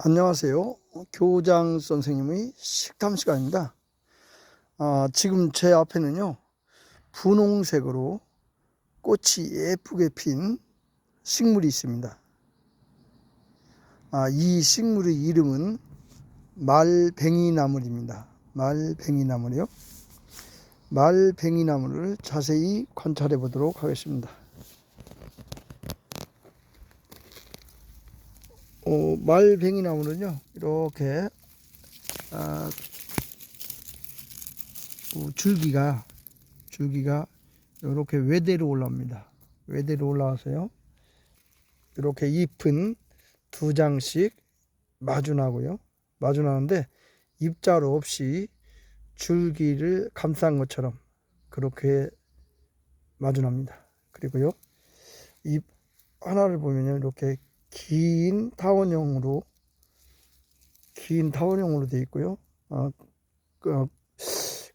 안녕하세요. 교장 선생님의 식탐 시간입니다. 아, 지금 제 앞에는요, 분홍색으로 꽃이 예쁘게 핀 식물이 있습니다. 아, 이 식물의 이름은 말뱅이나물입니다. 말뱅이나물이요. 말뱅이나물을 자세히 관찰해 보도록 하겠습니다. 어, 말뱅이 나무는요 이렇게 아, 그 줄기가 줄기가 이렇게 외대로 올라옵니다. 외대로 올라와서요 이렇게 잎은 두 장씩 마주나고요 마주나는데 입자로 없이 줄기를 감싼 것처럼 그렇게 마주납니다. 그리고요 잎 하나를 보면요 이렇게 긴 타원형으로 긴 타원형으로 되어 있고요. 어, 그, 어,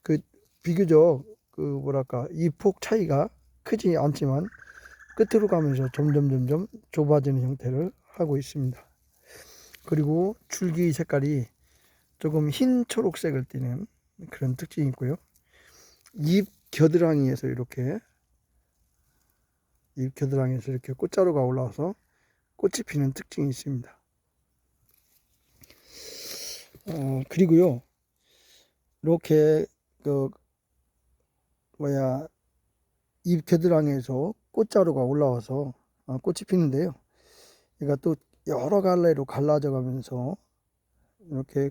그 비교적 그 뭐랄까 이 폭 차이가 크지 않지만 끝으로 가면서 점점 점점 좁아지는 형태를 하고 있습니다. 그리고 줄기 색깔이 조금 흰 초록색을 띠는 그런 특징이 있고요. 잎 겨드랑이에서 이렇게 잎 겨드랑이에서 이렇게 꽃자루가 올라와서 꽃이 피는 특징이 있습니다. 어, 그리고요, 이렇게, 그, 뭐야, 잎 겨드랑이에서 꽃자루가 올라와서 어, 꽃이 피는데요. 얘가 또 여러 갈래로 갈라져 가면서 이렇게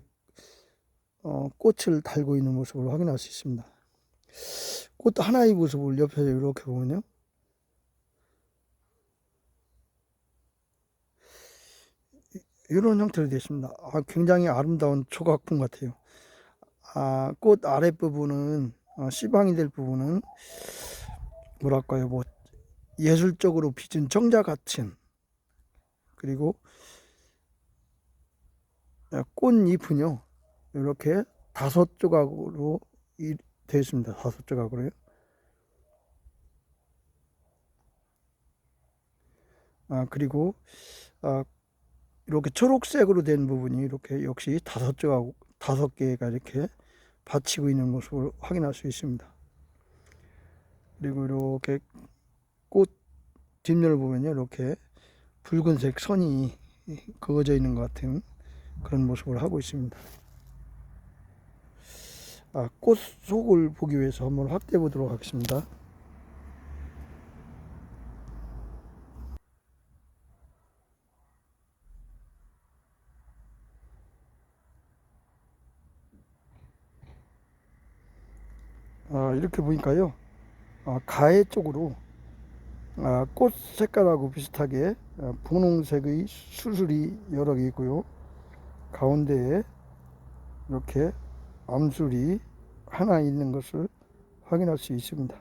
어, 꽃을 달고 있는 모습을 확인할 수 있습니다. 꽃 하나의 모습을 옆에서 이렇게 보면요. 이런 형태로 되어 있습니다. 아, 굉장히 아름다운 초각품 같아요. 아, 꽃 아랫부분은 어, 씨방이 될 부분은 뭐랄까요, 뭐 예술적으로 빚은 정자 같은 그리고 아, 꽃잎은요 이렇게 다섯 조각으로 이- 되어 있습니다. 다섯 조각으로요. 아 그리고 아, 이렇게 초록색으로 된 부분이 이렇게 역시 다섯 조각 다섯 개가 이렇게 받치고 있는 모습을 확인할 수 있습니다. 그리고 이렇게 꽃 뒷면을 보면요 이렇게 붉은색 선이 그어져 있는 것 같은 그런 모습을 하고 있습니다. 아, 꽃 속을 보기 위해서 한번 확대해 보도록 하겠습니다. 아, 이렇게 보니까요. 아, 가해 쪽으로 아, 꽃 색깔하고 비슷하게 아, 분홍색의 수술이 여러 개 있고요. 가운데에 이렇게 암술이 하나 있는 것을 확인할 수 있습니다.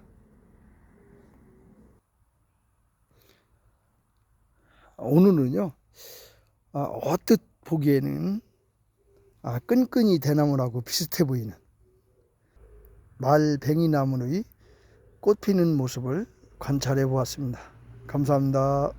오늘은요, 아, 얼뜻 보기에는 아, 끈끈이 대나무라고 비슷해 보이는 말뱅이나무의 꽃 피는 모습을 관찰해 보았습니다. 감사합니다.